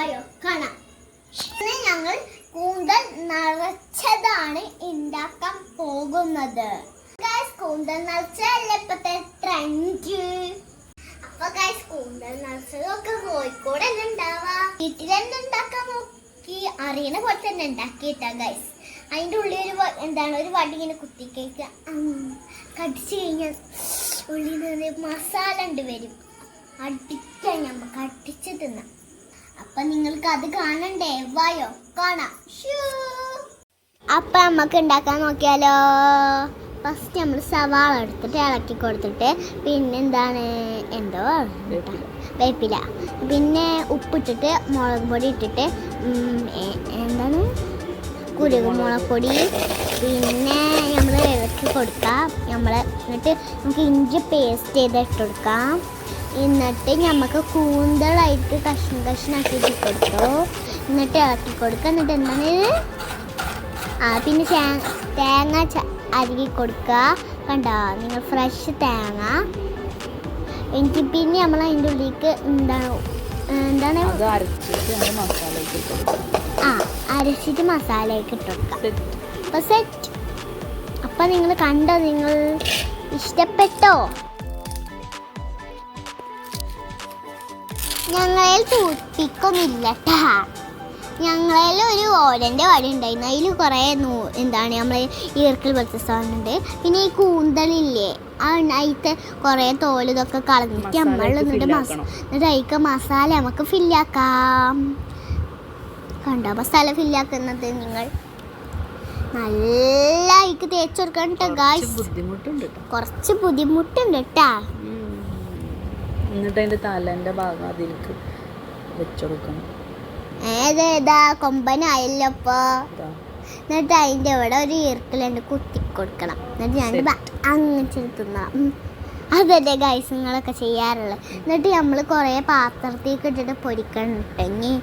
വയോ കാണാം ഇന്ന് ഞങ്ങൾ കൂന്തൽ നിറച്ചതാണ് ഉണ്ടാക്കാൻ പോകുന്നത്. കൂന്തൽ നിറച്ചല്ലേ ഇപ്പത്തെ ട്രെൻഡ് അപ്പൊ ഗൈസ് കൂന്തൽ നിറച്ചതൊക്കെ കോഴിക്കോട് തന്നെ ഉണ്ടാവാ വീട്ടിലെന്തുണ്ടാക്കാൻ നോക്കി? അറിയണ പോലെ തന്നെ ഉണ്ടാക്കിയിട്ടാ ഗൈസ് അതിന്റെ ഉള്ളിൽ ഒരു എന്താണ് ഒരു വടി ഇങ്ങനെ കുത്തിക്കേക്ക് കടിച്ചു കഴിഞ്ഞാൽ ഉള്ളിൽ നിന്ന് മസാല ഉണ്ട് വരും. അടിക്കാൻ നമുക്ക് അടിച്ച് അപ്പൊ നിങ്ങൾക്ക് അത് കാണണ്ടേ? വായോ കാണാം. ഷൂ. അപ്പൊ നമുക്ക് ഉണ്ടാക്കാൻ നോക്കിയാലോ? ഫസ്റ്റ് നമ്മൾ സവാള എടുത്തിട്ട് ഇളക്കി കൊടുത്തിട്ട് പിന്നെ എന്താണ് എന്തോ വേപ്പില. പിന്നെ ഉപ്പിട്ടിട്ട് മുളക് പൊടി ഇട്ടിട്ട് എന്താണ്? കുരുമുളക് പൊടി. പിന്നെ നമ്മൾ ഇളക്കി കൊടുക്കാം. നമ്മൾ എന്നിട്ട് നമുക്ക് ഇഞ്ചി പേസ്റ്റ് ചെയ്ത് ഇട്ട് കൊടുക്കാം. എന്നിട്ട് നമുക്ക് കൂന്തളായിട്ട് കഷ്ണം കഷ്ണാക്കിയിട്ട് ഇട്ട് കൊടുത്തു എന്നിട്ട് ഇളക്കി കൊടുക്കുക എന്നിട്ട് എന്താണ്? ആ പിന്നെ തേങ്ങ അരികി കൊടുക്കുക കണ്ടോ? നിങ്ങൾ ഫ്രഷ് തേങ്ങ. എനിക്ക് പിന്നെ നമ്മൾ അതിന്റെ ഉള്ളിലേക്ക് എന്താണ്? എന്താണ് ആ അരച്ചിട്ട് മസാലയൊക്കെ ഇട്ട് കൊടുക്കാം. സെറ്റ് അപ്പോൾ സെറ്റ് അപ്പം നിങ്ങൾ കണ്ടോ? നിങ്ങൾ ഇഷ്ടപ്പെട്ടോ? ഞങ്ങളിൽ തൂത്തിക്കൊന്നില്ല ട്ടാ. ഞങ്ങളിൽ ഒരു ഓലന്റെ വടി ഉണ്ടായിരുന്നു. അതിൽ കുറേ നൂ എന്താണ് നമ്മൾ ഈർക്കൽ പോലത്തെ സാധനമുണ്ട്. പിന്നെ ഈ കൂന്തലില്ലേ ആ അതിത്തെ കുറേ തോൽ ഇതൊക്കെ കളഞ്ഞിട്ട് മസാല നമ്മൾ എന്നിട്ട് മസ എന്നിട്ട് അതിക്ക് മസാല നമുക്ക് ഫില്ലാക്കാം കണ്ടോ മസാല ഫില്ലാക്കുന്നത് നിങ്ങൾ? നല്ല അതിക്ക് തേച്ച് കൊടുക്കണം കേട്ടോ കുറച്ച് ഗായ്സ് കുറച്ച് ബുദ്ധിമുട്ടുണ്ട് കേട്ടാ എന്നിട്ട് അതിന്റെ തലന്റെ ഭാഗം അതിലേക്ക് വെച്ചുകൊടുക്കണം ഏതേതാ കൊമ്പനായല്ലോ ഇപ്പൊ? ഇതാ. എന്നിട്ട് അതിന്റെ ഇവിടെ ഒരു ഈർക്കലുണ്ട് കുത്തി കൊടുക്കണം എന്നിട്ട് ഞാൻ. അങ്ങനെ തിന്നാം അതല്ലേ ഗൈസ് നിങ്ങളൊക്കെ ചെയ്യാറുള്ളത് എന്നിട്ട് നമ്മൾ കുറേ പാത്രത്തേക്ക് ഇട്ടിട്ട് പൊരിക്കണിട്ടെങ്കിൽ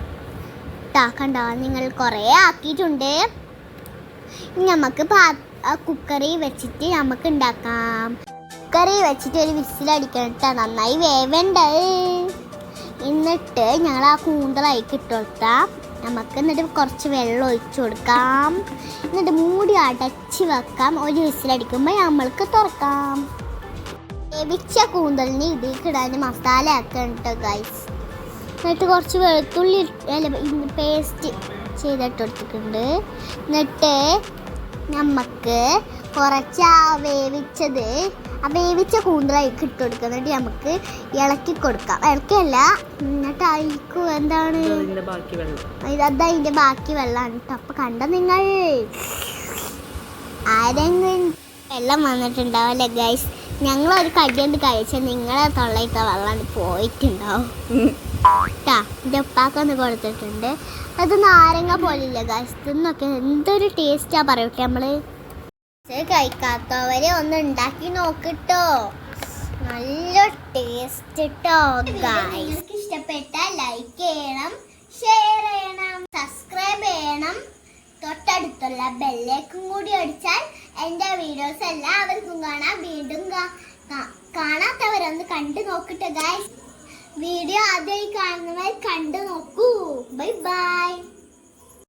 കണ്ടോ? നിങ്ങൾ കുറേ ആക്കിയിട്ടുണ്ട്. നമുക്ക് പാ കുക്കറി വെച്ചിട്ട് നമുക്ക് ഉണ്ടാക്കാം. കുക്കറി വെച്ചിട്ട് ഒരു വിസിലടിക്കണം കേട്ടോ. നന്നായി വേവണ്ട്. എന്നിട്ട് ഞങ്ങൾ ആ കൂന്തലായിക്ക് ഇട്ട് നമുക്ക് എന്നിട്ട് കുറച്ച് വെള്ളം ഒഴിച്ചു കൊടുക്കാം. എന്നിട്ട് മൂടി അടച്ച് വെക്കാം. ഒരു വിസിലടിക്കുമ്പോൾ നമ്മൾക്ക് തുറക്കാം. വേവിച്ച കൂന്തലിന് ഇതിലേക്ക് ഇടാൻ മസാല ആക്കണം ഗൈസ് എന്നിട്ട് കുറച്ച് വെളുത്തുള്ളി അല്ല പേസ്റ്റ് ചെയ്തിട്ട് കൊടുത്തിട്ടുണ്ട്. എന്നിട്ട് നമുക്ക് കുറച്ച് ആ വേവിച്ചത് ആ വേവിച്ച കൂന്തലായിക്ക് ഇട്ട് കൊടുക്കുക എന്നിട്ട് നമുക്ക് ഇളക്കി കൊടുക്കാം. ഇളക്കിയല്ല എന്നിട്ട് അതിക്ക് എന്താണ്? അത് അതിന്റെ ബാക്കി വെള്ളമാണ് കേട്ടോ. അപ്പം കണ്ട നിങ്ങൾ? ആരെങ്കിലും വെള്ളം വന്നിട്ടുണ്ടാവല്ലേ ഗൈസ് ഞങ്ങളൊരു കടിയുണ്ട് കഴിച്ചാൽ നിങ്ങളെ തൊള്ളയിട്ട വെള്ളം പോയിട്ടുണ്ടാവും. കേട്ടാ എന്റെ ഉപ്പാക്കൊന്ന് കൊടുത്തിട്ടുണ്ട്. അത് നാരങ്ങ പോലില്ല ഗൈസ് ഇതൊന്നൊക്കെ എന്തൊരു ടേസ്റ്റാണ് പറയട്ടെ നമ്മൾ. ഇത് കഴിക്കാത്തവരെ ഒന്ന് ഉണ്ടാക്കി നോക്കിട്ടോ. നല്ല ടേസ്റ്റ് ട്ടോ നിങ്ങൾക്ക് ഇഷ്ടപ്പെട്ട ലൈക്ക് ചെയ്യണം ഷെയർ ചെയ്യണം സബ്സ്ക്രൈബ് ചെയ്യണം. തൊട്ടടുത്തുള്ള ബെല്ലേക്കും കൂടി അടിച്ചാൽ എന്റെ വീഡിയോസ് എല്ലാവർക്കും കാണാം. വീണ്ടും കാണാത്തവരൊന്ന് കണ്ടു നോക്കട്ടെ ഗൈസ് വീഡിയോ ആദ്യമായി കാണുന്നവർ കണ്ടു നോക്കൂ. Bye bye